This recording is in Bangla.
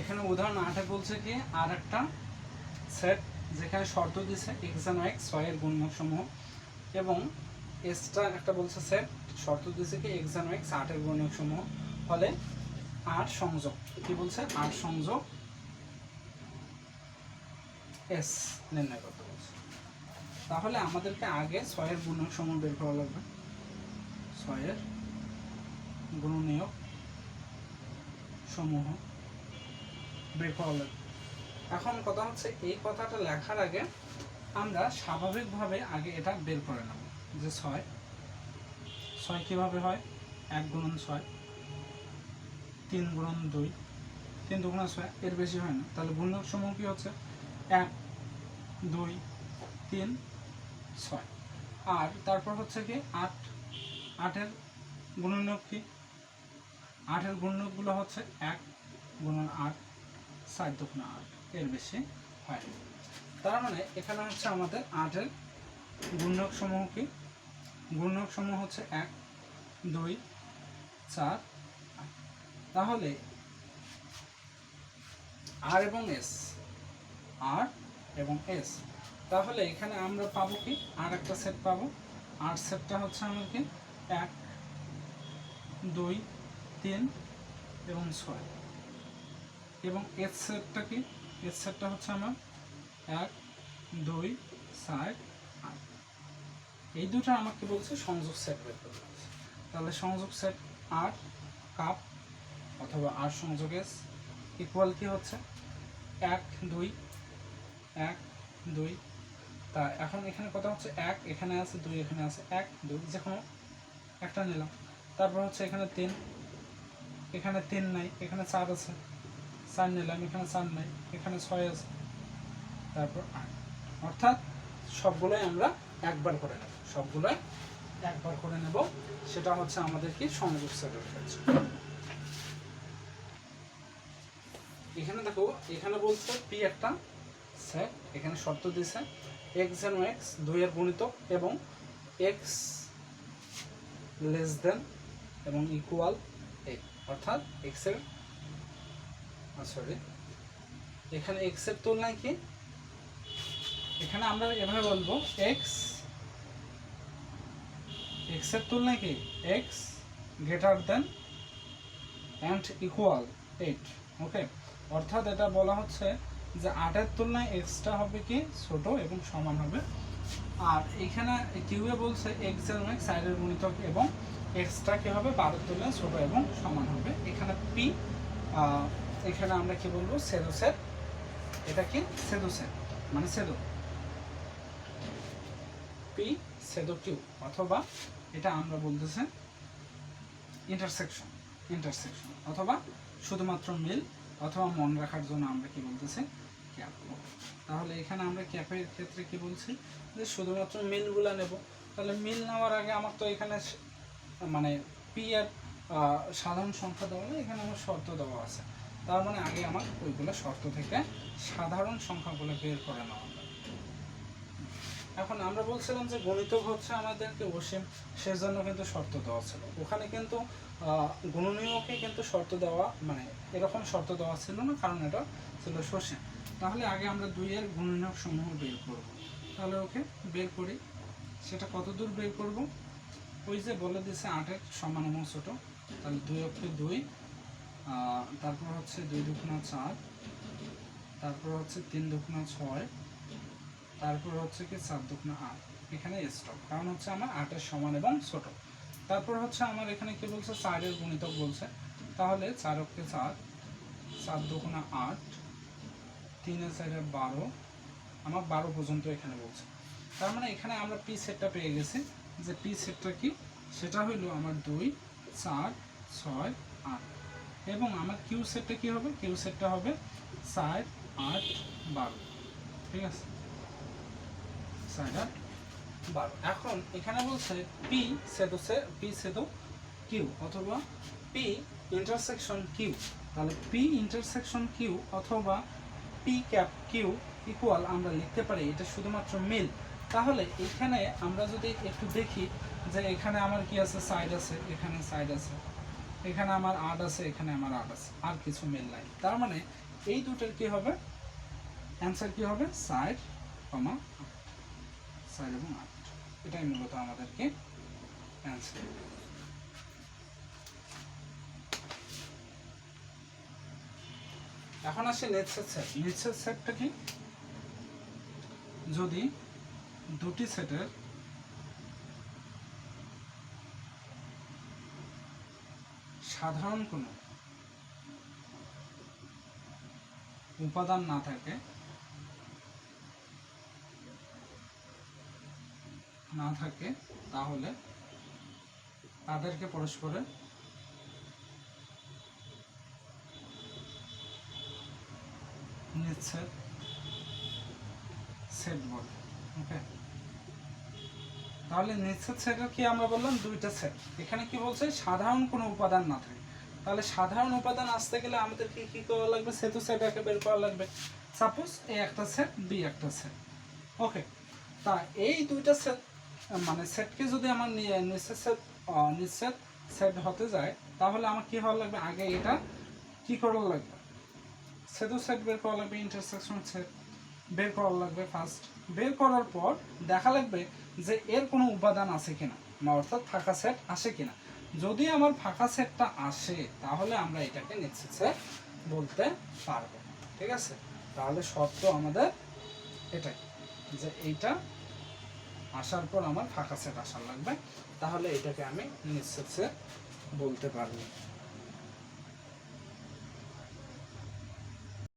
এখানে উদাহরণ আটে বলছে কি, আর একটা সেট যেখানে শর্ত দিছে এক্স এন এক্স ছয়ের গুণক সমূহ এবং এসটা একটা বলছে সেট শর্ত দিছে কি এক্স এন এক্স আটের গুণক সমূহ ফলে আট সংযোগ। কি বলছে? আট সংযোগ এস নির্ণয় করতে বলছে। তাহলে আমাদেরকে আগে ছয়ের গুণক সমূহ বের করা লাগবে। ছয়ের গুণনীয়ক সমূহ। বের করা এখন কথা হচ্ছে, এই কথাটা লেখার আগে আমরা স্বাভাবিকভাবে আগে এটা বের করে নেব যে ছয়। ছয় কীভাবে হয়? এক গুণন ছয়, তিন গুণন দুই। তিন দুগুণা ছয়, এর বেশি হয় না। তাহলে গুণক সমূহ কি হচ্ছে? এক, দুই, তিন, ছয়। আর তারপর হচ্ছে কি? আট। আটের গুণনীয়ক কি? আটের গুণনীয়কগুলো হচ্ছে এক গুণন আট। সাত দুগুণা আট এর বেশি হয় না। তার মানে এখানে হচ্ছে আমাদের আটের গুণক সমূহ কি? গুণক সমূহ হচ্ছে এক, দুই, চার তাহলে আর এবং এস, আর এবং এস। তাহলে এখানে আমরা পাবো কি? আর একটা সেট পাবো। আর সেটটা হচ্ছে আমার কি? এক, দুই, তিন এবং ছয়। এবং এস সেটটা কি? এস সেটটা হচ্ছে আমার এক, দুই, চার, আট। এই দুটো আমাকে বলছে সংযোগ সেট বের করতে। তাহলে সংযোগ সেট আট কাপ অথবা আর সংযোগ এস ইকুয়াল কি হচ্ছে? এক, দুই এক, দুই। তা এখন এখানে কথা হচ্ছে? এক, এখানে আছে দুই, এখানে আছে এক, দুই। যে কোনো একটা নিলাম। তারপর হচ্ছে এখানে তিন এখানে তিন নাই, এখানে চার আছে। চার নিলাম এখানে চার নাই, এখানে ছয় আছে। তারপর অর্থাৎ সবগুলোই আমরা একবার করে নেব। সবগুলোই একবার করে নেব। সেটা হচ্ছে আমাদের কি? সংযোগ সেটের এখানে দেখো, এখানে বলছে পি একটা সেট এখানে শর্ত দিছে এক্স এন এক্স দুইয়ের গুণিতক এবং এক্স লেস দেন এবং ইকুয়াল এইট অর্থাৎ এক্সের সরি এখানে এক্সের তুলনায় কি? এখানে আমরা এভাবে বলব এক্স এক্সের তুলনায় কি? X greater than and equal eight okay অর্থাৎ এটা বলা হচ্ছে যে আটের তুলনায় এক্সটা হবে কি? ছোট এবং সমান হবে। আর এখানে কিউএ বলছে এক্সের এক্স সাইডের গুণিতক এবং এক্সট্রা কি হবে? বারোর তুলনায় ছোট এবং সমান হবে। এখানে পি এখানে আমরা কি বলব? সেদোসেট এটা কি? সেদোসেট মানে সেদো। পি সেদো কিউ অথবা এটা আমরা বলতেছে ইন্টারসেকশন ইন্টারসেকশন অথবা শুধুমাত্র মিল অথবা মন রাখার জন্য আমরা কি বলতেছি ক্যাপ তাহলে এখানে আমরা ক্যাপের ক্ষেত্রে কি বলছি? যে শুধুমাত্র মিলগুলো নেব। তাহলে মিল নেওয়ার আগে আমার তো এখানে মানে পি আর সাধারণ সংখ্যা দেওয়া এখানে আমার শর্ত দেওয়া আছে। তার মানে আগে আমার ওইগুলো শর্ত থেকে সাধারণ সংখ্যাগুলো বের করে নেওয়া। এখন আমরা বলছিলাম যে গণিতক হচ্ছে আমাদেরকে অসীম, সেজন্য কিন্তু শর্ত দেওয়া ছিল। ওখানে কিন্তু গুণনীয়কে কিন্তু শর্ত দেওয়া মানে এরকম শর্ত দেওয়া ছিল না, কারণ এটা ছিল সসীম। তাহলে আগে আমরা দুইয়ের গুণনীয়ক সমূহ বের করব। তাহলে ওকে বের করি। সেটা কত দূর বের করব? ওই যে বলে দিছে আটের সমান এবং ছোট। তাহলে দুই অক্ষে দুই তারপর হচ্ছে দুই দুগুণা চার, তারপর হচ্ছে তিন দুগুণা ছয়, তারপর হচ্ছে কি চার দুগুণা আট। এখানে স্টক কারণ হচ্ছে আমার আটের সমান এবং ছোট। তারপর হচ্ছে আমার এখানে কি বলছে? চারের গুণিতক বলছে। তাহলে চার চার চার দুগুণা আট, তিনের চারে বারো, আমার বারো পর্যন্ত এখানে বলছে। তার মানে এখানে আমরা পি সেটটা পেয়ে গেছি। যে পি সেটটা কি? সেটা হইল আমার দুই, চার, ছয়, আট। এবং আমার কিউ সেটটা কি হবে? কিউ সেটটা হবে চার আট বারো। ঠিক আছে? চার আট বারো। এখন এখানে বলছে পি সেদো সে পি সেদো কিউ অথবা পি ইন্টারসেকশন কিউ তাহলে পি ইন্টারসেকশন কিউ অথবা পি ক্যাপ কিউ ইকুয়াল আমরা লিখতে পারি, এটা শুধুমাত্র মিল। তাহলে এখানে আমরা যদি একটু দেখি যে এখানে আমার কি আছে? সাইড আছে, এখানে সাইড আছে। এখানে আমার আট আছে, এখানে আমার আট আছে, আর কিছু মিল নাই। তার মানে এই দুটোর কি হবে? অ্যান্সার কি হবে? সাইড কমা সাইড এবং আট। এটাই মূলত আমাদেরকে অ্যান্সার এখন আসে নেটসেট সেট নেটসেট সেটটা কি? যদি দুটি সেটের সাধারণ কোনো উপাদান না থাকে না থাকে তাহলে তাদেরকে পরস্পরে নিচ্ছে সেট বলে ওকে তাহলে নিচ্ছেদ সেটের কি আমরা বললাম? দুইটা সেট এখানে কি বলছে? সাধারণ কোনো উপাদান না থাকে। তাহলে সাধারণ উপাদান আসতে গেলে আমাদের কি করা লাগবে? সেতু সেট একে বের করা লাগবে। সাপোজ এই একটা সেট বি একটা সেট ওকে তা এই দুইটা সেট মানে সেটকে যদি আমার নিয়ে নিঃশ্বেদ সেট নিঃশ্বেদ সেট হতে যায়, তাহলে আমার কি হওয়া লাগবে? আগে এটা কি করা লাগবে? সেতু সেট বের করা লাগবে ইন্টারসেকশন সেট বের করা লাগবে ফার্স্ট বের করার পর দেখা লাগবে যে এর কোনো উপাদান আছে কিনা, বা অর্থাৎ ফাঁকা সেট আসে কিনা। যদি আমার ফাঁকা সেটটা আসে, তাহলে আমরা এটাকে নিশ্চিত সেট বলতে পারব। ঠিক আছে? তাহলে শর্ত আমাদের এটাই, যে এইটা আসার পর আমার ফাঁকা সেট আসার লাগবে। তাহলে এটাকে আমি নিশ্চিত সেট বলতে পারব।